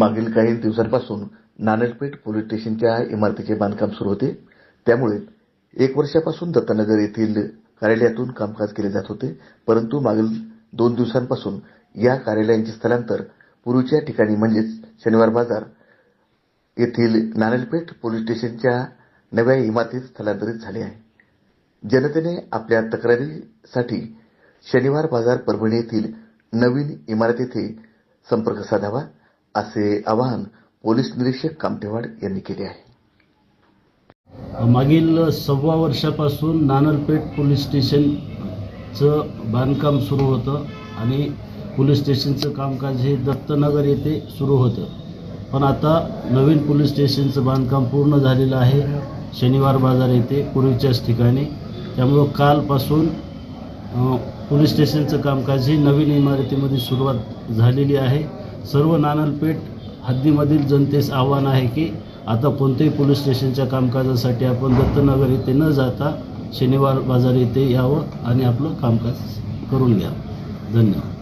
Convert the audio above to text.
मागील काही दिवसांपासून नानलपेठ पोलीस स्टेशनच्या इमारतीचे बांधकाम सुरू होते. त्यामुळे एक वर्षापासून दत्तनगर येथील कार्यालयातून कामकाज केले जात होते. परंतु मागील दोन दिवसांपासून या कार्यालयांचे स्थलांतर पूर्वीच्या ठिकाणी म्हणजेच शनिवार बाजार येथील नानलपेठ पोलीस स्टेशनच्या नव्या इमारतीत स्थलांतरित झाले आहे. जनतेने आपल्या तक्रारीसाठी शनिवार बाजार परभणी येथील नवीन इमारत येथे संपर्क साधावा. असे आवाहन पोलीस निरीक्षक कामठेवाड यांनी केले आहे. मागील सव्वा वर्षापासून नानलपेठ पोलीस स्टेशनचं बांधकाम सुरू होतं आणि पोलीस स्टेशनचं कामकाज हे दत्तनगर येथे सुरू होतं. पण आता नवीन पोलीस स्टेशनचं बांधकाम पूर्ण झालेलं आहे. शनिवार बाजार येथे पूर्वीच्याच ठिकाणी. त्यामुळं कालपासून पोलीस स्टेशनचं कामकाज हे नवीन इमारतीमध्ये सुरुवात झालेली आहे. सर्व नानलपेठ हद्दीमधील जनतेस आव्हान आहे की आता कोणत्याही पोलीस स्टेशनच्या कामकाजासाठी आपण दत्तनगर येथे न जाता शनिवार बाजार येथे यावं आणि आपलं कामकाज करून घ्यावं. धन्यवाद.